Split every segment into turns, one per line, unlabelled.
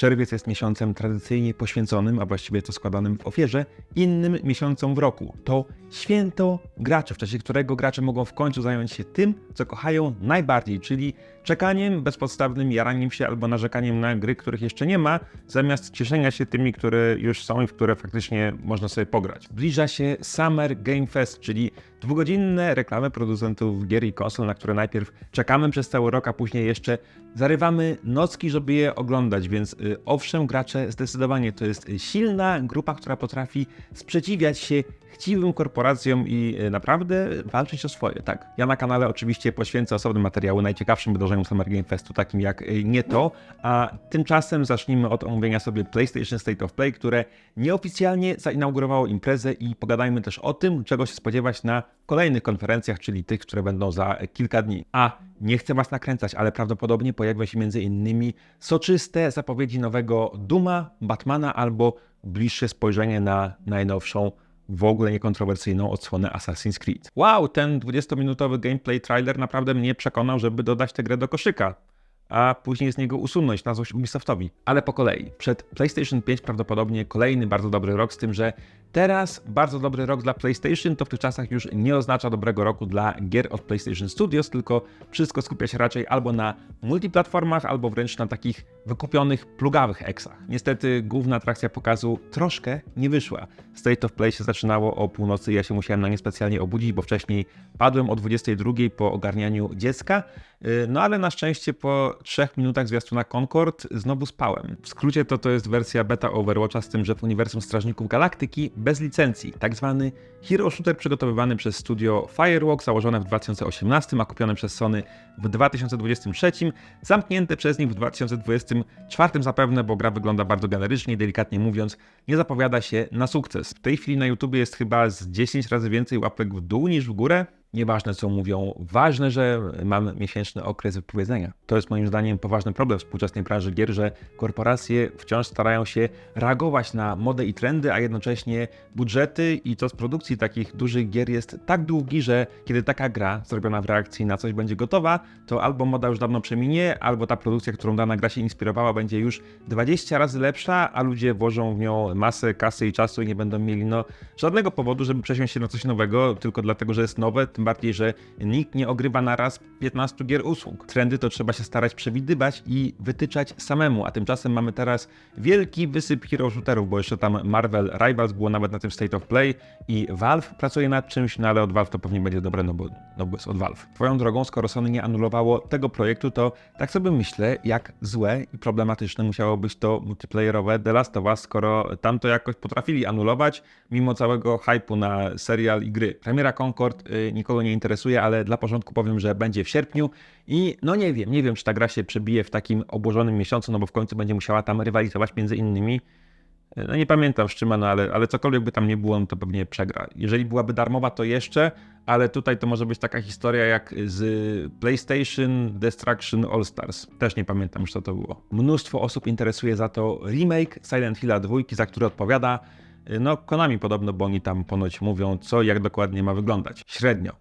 Czerwiec jest miesiącem tradycyjnie poświęconym, a właściwie to składanym w ofierze, innym miesiącom w roku. To święto graczy, w czasie którego gracze mogą w końcu zająć się tym, co kochają najbardziej, czyli czekaniem, bezpodstawnym jaraniem się albo narzekaniem na gry, których jeszcze nie ma, zamiast cieszenia się tymi, które już są i w które faktycznie można sobie pograć. Zbliża się Summer Game Fest, czyli dwugodzinne reklamy producentów gier i konsol, na które najpierw czekamy przez cały rok, a później jeszcze zarywamy nocki, żeby je oglądać, więc y, owszem, gracze zdecydowanie to jest silna grupa, która potrafi sprzeciwiać się chciwym korporacjom i y, naprawdę walczyć o swoje, tak. Ja na kanale oczywiście poświęcę osobne materiały najciekawszym wydarzeniom Summer Game Festu, takim jak y, nie to, a tymczasem zacznijmy od omówienia sobie PlayStation State of Play, które nieoficjalnie zainaugurowało imprezę i pogadajmy też o tym, czego się spodziewać na kolejnych konferencjach, czyli tych, które będą za kilka dni. A nie chcę Was nakręcać, ale prawdopodobnie pojawią się między innymi soczyste zapowiedzi nowego Duma, Batmana albo bliższe spojrzenie na najnowszą w ogóle niekontrowersyjną odsłonę Assassin's Creed. Wow, ten 20-minutowy gameplay trailer naprawdę mnie przekonał, żeby dodać tę grę do koszyka a później z niego usunąć na złość Ubisoftowi. Ale po kolei. Przed PlayStation 5 prawdopodobnie kolejny bardzo dobry rok, z tym, że teraz bardzo dobry rok dla PlayStation to w tych czasach już nie oznacza dobrego roku dla gier od PlayStation Studios, tylko wszystko skupia się raczej albo na multiplatformach, albo wręcz na takich wykupionych, plugawych eksach. Niestety główna atrakcja pokazu troszkę nie wyszła. State of Play się zaczynało o północy, ja się musiałem na nie specjalnie obudzić, bo wcześniej padłem o 22 po ogarnianiu dziecka, yy, no ale na szczęście po 3 minutach zwiastuna Concord znowu spałem. W skrócie to to jest wersja beta Overwatcha z tym, że w uniwersum Strażników Galaktyki bez licencji, tak zwany hero shooter przygotowywany przez studio Firewalk, założone w 2018, a kupione przez Sony w 2023, zamknięte przez nich w 2024 zapewne, bo gra wygląda bardzo generycznie i delikatnie mówiąc, nie zapowiada się na sukces. W tej chwili na YouTube jest chyba z 10 razy więcej łapek w dół niż w górę. Nieważne co mówią, ważne, że mamy miesięczny okres wypowiedzenia. To jest moim zdaniem poważny problem współczesnej branży gier, że korporacje wciąż starają się reagować na modę i trendy, a jednocześnie budżety i z produkcji takich dużych gier jest tak długi, że kiedy taka gra zrobiona w reakcji na coś będzie gotowa, to albo moda już dawno przeminie, albo ta produkcja, którą dana gra się inspirowała, będzie już 20 razy lepsza, a ludzie włożą w nią masę kasy i czasu i nie będą mieli no, żadnego powodu, żeby przesiąść się na coś nowego, tylko dlatego, że jest nowe, tym bardziej, że nikt nie ogrywa na raz 15 gier usług. Trendy to trzeba się starać przewidywać i wytyczać samemu, a tymczasem mamy teraz wielki wysyp hero shooterów, bo jeszcze tam Marvel Rivals było nawet na tym State of Play i Valve pracuje nad czymś, no ale od Valve to pewnie będzie dobre, no bo, no bo jest od Valve. Twoją drogą, skoro Sony nie anulowało tego projektu, to tak sobie myślę, jak złe i problematyczne musiało być to multiplayerowe The Last of Us, skoro tam to jakoś potrafili anulować, mimo całego hypu na serial i gry. Premiera Concord y, nikogo nie interesuje, ale dla porządku powiem, że będzie w sierpniu i no nie wiem, nie wiem czy ta gra się przebije w takim obłożonym miesiącu, no bo w końcu będzie musiała tam rywalizować między innymi no nie pamiętam z czym, no ale, ale cokolwiek by tam nie było, no to pewnie przegra. Jeżeli byłaby darmowa, to jeszcze, ale tutaj to może być taka historia jak z PlayStation Destruction All Stars. Też nie pamiętam już co to było. Mnóstwo osób interesuje za to remake Silent Hilla 2, za który odpowiada no Konami podobno, bo oni tam ponoć mówią co jak dokładnie ma wyglądać. Średnio.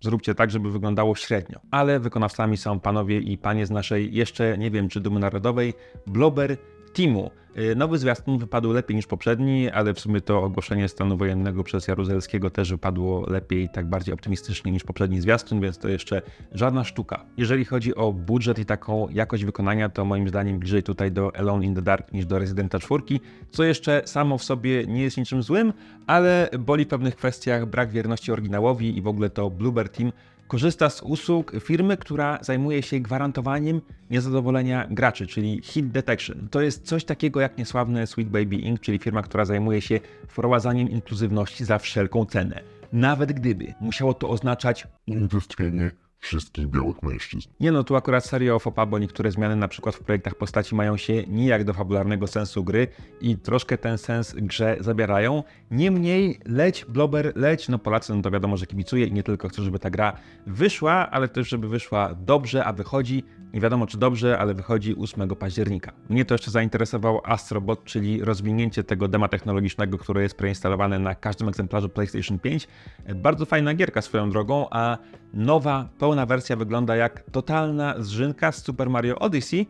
Zróbcie tak, żeby wyglądało średnio. Ale wykonawcami są panowie i panie z naszej jeszcze nie wiem czy dumy narodowej Blober Teamu. Y, Nowy zwiastun wypadł lepiej niż poprzedni, ale w sumie to ogłoszenie stanu wojennego przez Jaruzelskiego też wypadło lepiej, tak bardziej optymistycznie niż poprzedni zwiastun, więc to jeszcze żadna sztuka. Jeżeli chodzi o budżet i taką jakość wykonania, to moim zdaniem bliżej tutaj do Alone in the Dark niż do Residenta 4, co jeszcze samo w sobie nie jest niczym złym, ale boli w pewnych kwestiach brak wierności oryginałowi i w ogóle to Bluebird Team korzysta z usług firmy, która zajmuje się gwarantowaniem niezadowolenia graczy, czyli hit detection. To jest coś takiego jak niesławne Sweet Baby Inc., czyli firma, która zajmuje się wprowadzaniem inkluzywności za wszelką cenę. Nawet gdyby musiało to oznaczać
unicestwienie wszystkich białych mężczyzn.
nie no, tu akurat serio fopa, bo niektóre zmiany na przykład w projektach postaci mają się nijak do fabularnego sensu gry i troszkę ten sens grze zabierają. Niemniej leć, blober, leć, no Polacy no to wiadomo, że kibicuje i nie tylko chcą, żeby ta gra wyszła, ale też żeby wyszła dobrze, a wychodzi, nie wiadomo czy dobrze, ale wychodzi 8 października. Mnie to jeszcze zainteresował Astrobot, czyli rozwinięcie tego dema technologicznego, które jest preinstalowane na każdym egzemplarzu PlayStation 5. Bardzo fajna gierka swoją drogą, a nowa, pełna wersja wygląda jak totalna zżynka z Super Mario Odyssey.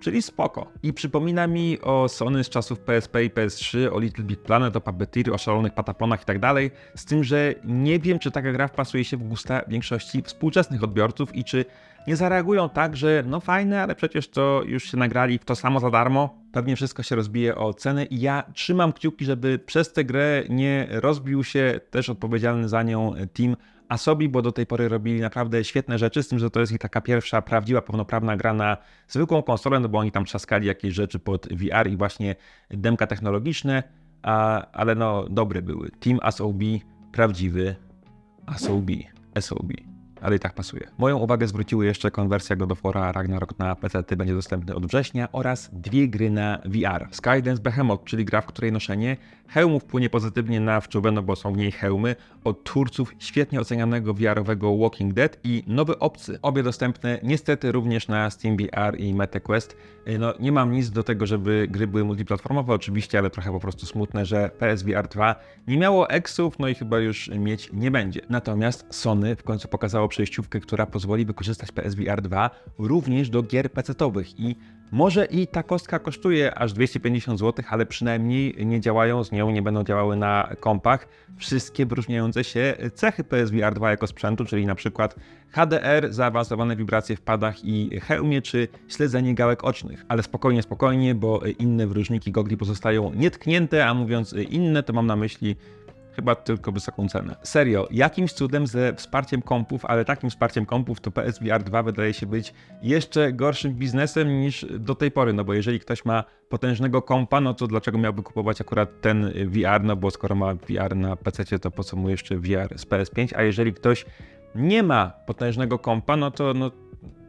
czyli spoko. I przypomina mi o Sony z czasów PSP i PS3, o Little Big Planet, o Puppeteer, o szalonych pataponach i tak dalej, z tym, że nie wiem, czy taka gra wpasuje się w gusta większości współczesnych odbiorców i czy nie zareagują tak, że no fajne, ale przecież to już się nagrali w to samo za darmo. Pewnie wszystko się rozbije o cenę i ja trzymam kciuki, żeby przez tę grę nie rozbił się też odpowiedzialny za nią team Asobi, bo do tej pory robili naprawdę świetne rzeczy, z tym, że to jest ich taka pierwsza prawdziwa, pełnoprawna gra na zwykłą konsolę, no bo oni tam trzaskali jakieś rzeczy pod VR i właśnie demka technologiczne, a, ale no dobre były. Team Asobi, prawdziwy Asobi, SOB. Ale i tak pasuje. Moją uwagę zwróciły jeszcze konwersja God of War Ragnarok na PC, będzie dostępny od września oraz dwie gry na VR. Skydance Behemoth, czyli gra, w której noszenie hełmów wpłynie pozytywnie na wczuwę, no bo są w niej hełmy od twórców świetnie ocenianego VR-owego Walking Dead i Nowy Obcy. Obie dostępne niestety również na Steam VR i MetaQuest. No nie mam nic do tego, żeby gry były multiplatformowe oczywiście, ale trochę po prostu smutne, że PSVR 2 nie miało eksów, no i chyba już mieć nie będzie. Natomiast Sony w końcu pokazało przejściówkę, która pozwoli wykorzystać PSVR 2 również do gier PC-owych i może i ta kostka kosztuje aż 250 zł, ale przynajmniej nie działają z nią, nie będą działały na kompach wszystkie wyróżniające się cechy PSVR 2 jako sprzętu, czyli na przykład HDR, zaawansowane wibracje w padach i hełmie, czy śledzenie gałek ocznych. Ale spokojnie, spokojnie, bo inne wyróżniki gogli pozostają nietknięte, a mówiąc inne, to mam na myśli chyba tylko wysoką cenę. Serio, jakimś cudem ze wsparciem kompów, ale takim wsparciem kompów to PSVR 2 wydaje się być jeszcze gorszym biznesem niż do tej pory, no bo jeżeli ktoś ma potężnego kompa, no to dlaczego miałby kupować akurat ten VR, no bo skoro ma VR na PC, to po co mu jeszcze VR z PS5, a jeżeli ktoś nie ma potężnego kompa, no to no,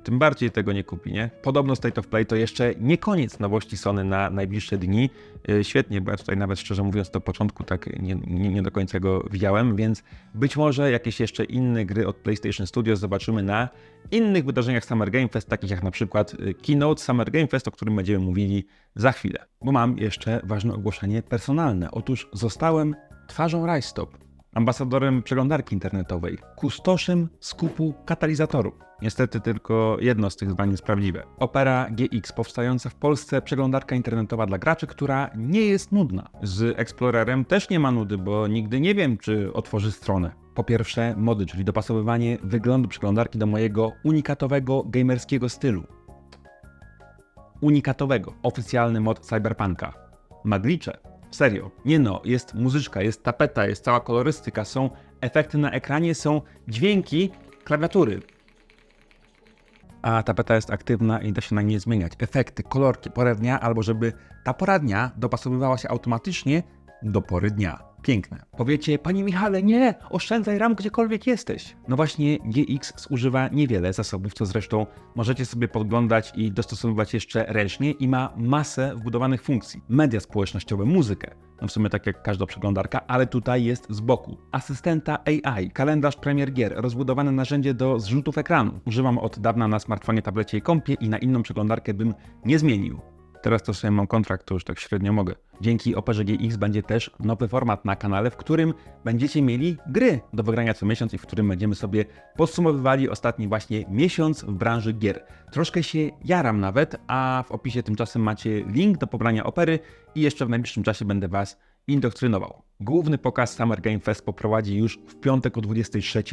tym bardziej tego nie kupi, nie? Podobno State of Play to jeszcze nie koniec nowości Sony na najbliższe dni. Yy, Świetnie, bo ja tutaj nawet szczerze mówiąc do początku tak nie, nie, nie do końca go widziałem, więc być może jakieś jeszcze inne gry od PlayStation Studios zobaczymy na innych wydarzeniach Summer Game Fest, takich jak na przykład yy, Keynote Summer Game Fest, o którym będziemy mówili za chwilę. Bo mam jeszcze ważne ogłoszenie personalne. Otóż zostałem twarzą Rajstop, ambasadorem przeglądarki internetowej, kustoszem skupu katalizatorów. Niestety tylko jedno z tych zdań jest prawdziwe. Opera GX, powstająca w Polsce przeglądarka internetowa dla graczy, która nie jest nudna. Z Explorerem też nie ma nudy, bo nigdy nie wiem, czy otworzy stronę. Po pierwsze, mody, czyli dopasowywanie wyglądu przeglądarki do mojego unikatowego gamerskiego stylu. Unikatowego, oficjalny mod Cyberpunka. Maglicze, Serio. Nie no, jest muzyczka, jest tapeta, jest cała kolorystyka, są efekty na ekranie, są dźwięki klawiatury. A tapeta jest aktywna i da się na niej zmieniać efekty, kolorki, porę dnia, albo żeby ta pora dnia dopasowywała się automatycznie do pory dnia. Piękne. Powiecie, panie Michale, nie, oszczędzaj ram gdziekolwiek jesteś. No właśnie, GX zużywa niewiele zasobów, co zresztą możecie sobie podglądać i dostosowywać jeszcze ręcznie i ma masę wbudowanych funkcji. Media społecznościowe, muzykę, no w sumie tak jak każda przeglądarka, ale tutaj jest z boku. Asystenta AI, kalendarz premier gier, rozbudowane narzędzie do zrzutów ekranu. Używam od dawna na smartfonie, tablecie i kompie i na inną przeglądarkę bym nie zmienił. Teraz to sobie mam kontrakt, to już tak średnio mogę. Dzięki Operze GX będzie też nowy format na kanale, w którym będziecie mieli gry do wygrania co miesiąc i w którym będziemy sobie podsumowywali ostatni właśnie miesiąc w branży gier. Troszkę się jaram nawet, a w opisie tymczasem macie link do pobrania Opery i jeszcze w najbliższym czasie będę Was indoktrynował. Główny pokaz Summer Game Fest poprowadzi już w piątek o 23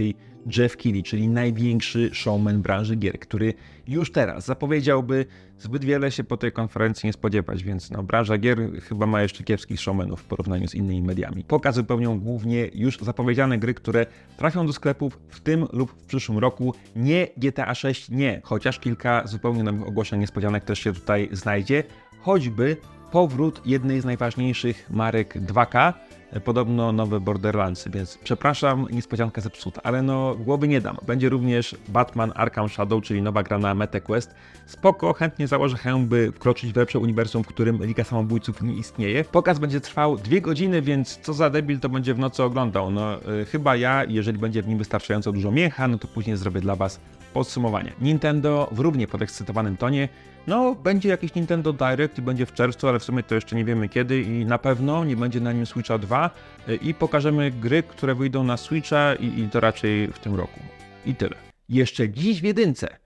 Jeff Keighley, czyli największy showman branży gier, który już teraz zapowiedziałby zbyt wiele się po tej konferencji nie spodziewać, więc no, branża gier chyba ma jeszcze kiepskich showmenów w porównaniu z innymi mediami. Pokaz wypełnią głównie już zapowiedziane gry, które trafią do sklepów w tym lub w przyszłym roku. Nie GTA 6, nie, chociaż kilka zupełnie nowych ogłoszeń niespodzianek też się tutaj znajdzie, choćby powrót jednej z najważniejszych marek 2K, podobno nowe Borderlandsy, więc przepraszam, niespodzianka zepsuta, ale no głowy nie dam. Będzie również Batman Arkham Shadow, czyli nowa gra na MetaQuest. Spoko, chętnie założę hełm, by wkroczyć w lepsze uniwersum, w którym Liga Samobójców nie istnieje. Pokaz będzie trwał dwie godziny, więc co za debil to będzie w nocy oglądał. No y, chyba ja, jeżeli będzie w nim wystarczająco dużo mięcha, no to później zrobię dla Was podsumowanie. Nintendo w równie podekscytowanym tonie. No, będzie jakiś Nintendo Direct i będzie w czerwcu, ale w sumie to jeszcze nie wiemy kiedy i na pewno nie będzie na nim Switcha 2 y, i pokażemy gry, które wyjdą na Switcha i, i to raczej w tym roku. I tyle. Jeszcze dziś w jedynce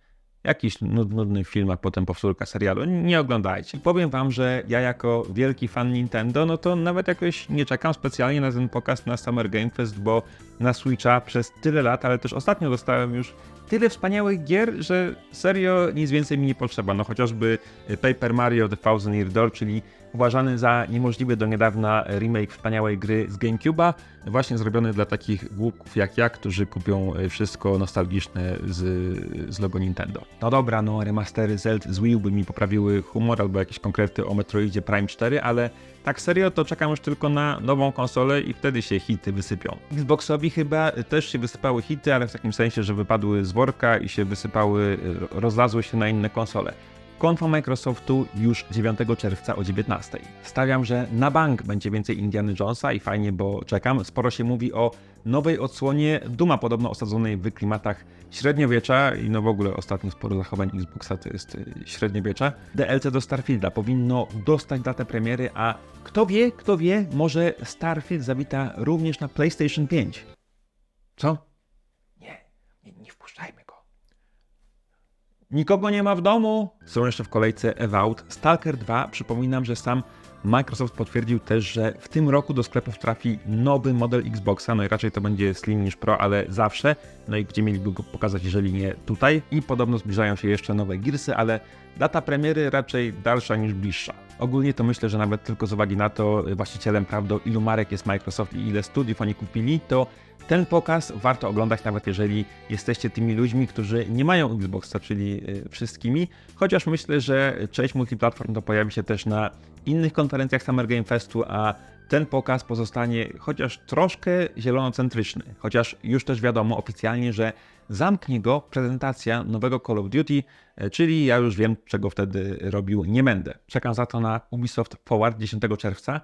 jakiś nud- nudny film, a potem powtórka serialu. Nie oglądajcie. Powiem wam, że ja jako wielki fan Nintendo, no to nawet jakoś nie czekam specjalnie na ten pokaz na Summer Game Fest, bo na Switcha przez tyle lat, ale też ostatnio dostałem już tyle wspaniałych gier, że serio nic więcej mi nie potrzeba. No chociażby Paper Mario The Thousand Year Door, czyli uważany za niemożliwy do niedawna remake wspaniałej gry z GameCube'a, właśnie zrobiony dla takich głupków jak ja, którzy kupią e, wszystko nostalgiczne z, z logo Nintendo. No dobra, no remastery Zelda z Wii U by mi poprawiły humor albo jakieś konkrety o Metroidzie Prime 4, ale tak serio to czekam już tylko na nową konsolę i wtedy się hity wysypią. Xboxowi chyba też się wysypały hity, ale w takim sensie, że wypadły z worka i się wysypały, e, rozlazły się na inne konsole. Konfa Microsoftu już 9 czerwca o 19. Stawiam, że na bank będzie więcej Indiana Jonesa i fajnie, bo czekam. Sporo się mówi o nowej odsłonie Duma, podobno osadzonej w klimatach średniowiecza i no w ogóle ostatnio sporo zachowań Xboxa to jest y, średniowiecze. DLC do Starfielda powinno dostać datę premiery, a kto wie, kto wie, może Starfield zawita również na PlayStation 5. Co? Nie, nie, wpuszczajmy go. Nikogo nie ma w domu. Są jeszcze w kolejce Evout. Stalker 2. Przypominam, że sam Microsoft potwierdził też, że w tym roku do sklepów trafi nowy model Xboxa. No i raczej to będzie Slim niż Pro, ale zawsze. No i gdzie mieliby go pokazać, jeżeli nie tutaj. I podobno zbliżają się jeszcze nowe Gearsy, ale data premiery raczej dalsza niż bliższa. Ogólnie to myślę, że nawet tylko z uwagi na to właścicielem prawdą ilu marek jest Microsoft i ile studiów oni kupili, to ten pokaz warto oglądać nawet jeżeli jesteście tymi ludźmi, którzy nie mają Xboxa, czyli y, wszystkimi, chociaż myślę, że część multiplatform to pojawi się też na innych konferencjach Summer Game Festu, a ten pokaz pozostanie chociaż troszkę zielonocentryczny, chociaż już też wiadomo oficjalnie, że zamknie go prezentacja nowego Call of Duty, e, czyli ja już wiem, czego wtedy robił nie będę. Czekam za to na Ubisoft Forward 10 czerwca.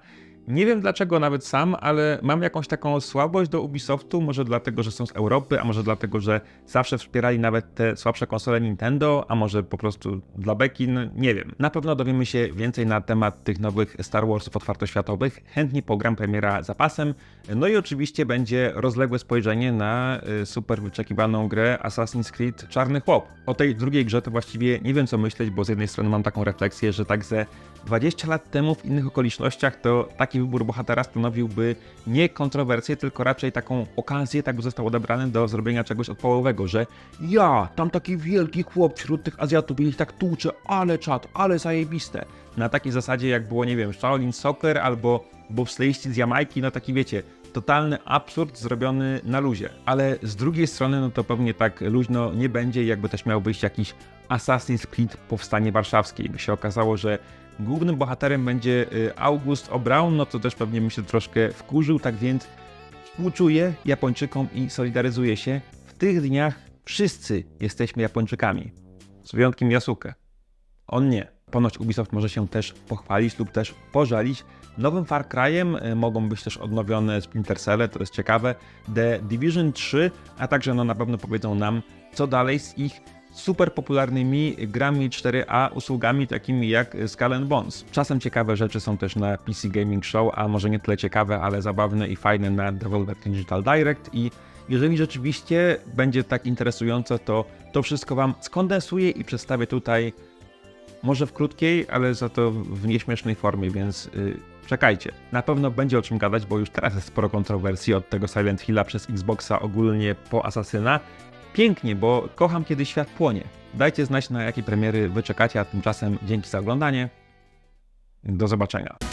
Nie wiem dlaczego nawet sam, ale mam jakąś taką słabość do Ubisoftu, może dlatego, że są z Europy, a może dlatego, że zawsze wspierali nawet te słabsze konsole Nintendo, a może po prostu dla beki, no nie wiem. Na pewno dowiemy się więcej na temat tych nowych Star Warsów otwartoświatowych, chętnie pogram premiera zapasem, no i oczywiście będzie rozległe spojrzenie na y, super wyczekiwaną grę Assassin's Creed Czarny Chłop. O tej drugiej grze to właściwie nie wiem co myśleć, bo z jednej strony mam taką refleksję, że tak ze 20 lat temu w innych okolicznościach to taki wybór bohatera stanowiłby nie kontrowersję, tylko raczej taką okazję, tak by został odebrany do zrobienia czegoś odpałowego, że ja, tam taki wielki chłop wśród tych Azjatów i ich tak tłucze, ale czad, ale zajebiste. Na takiej zasadzie jak było, nie wiem, Shaolin Soccer albo bobsleiści z Jamajki, no taki wiecie, totalny absurd zrobiony na luzie. Ale z drugiej strony, no to pewnie tak luźno nie będzie, jakby też miał być jakiś Assassin's Creed Powstanie Warszawskie. I by się okazało, że głównym bohaterem będzie y, August O'Brown, no to też pewnie mi się troszkę wkurzył, tak więc współczuję Japończykom i solidaryzuję się. W tych dniach wszyscy jesteśmy Japończykami. Z wyjątkiem Yasuke. On nie. Ponoć Ubisoft może się też pochwalić lub też pożalić. Nowym Far Cry'em y, mogą być też odnowione Splinter Cell, to jest ciekawe, The Division 3, a także no na pewno powiedzą nam, co dalej z ich super popularnymi grami 4A, usługami takimi jak Skull Bones. Czasem ciekawe rzeczy są też na PC Gaming Show, a może nie tyle ciekawe, ale zabawne i fajne na Devolver Digital Direct i jeżeli rzeczywiście będzie tak interesująco, to to wszystko Wam skondensuję i przedstawię tutaj może w krótkiej, ale za to w nieśmiesznej formie, więc yy, czekajcie. Na pewno będzie o czym gadać, bo już teraz jest sporo kontrowersji od tego Silent Hilla przez Xboxa ogólnie po Asasyna. Pięknie, bo kocham kiedy świat płonie. Dajcie znać na jakie premiery wy czekacie, a tymczasem dzięki za oglądanie. Do zobaczenia.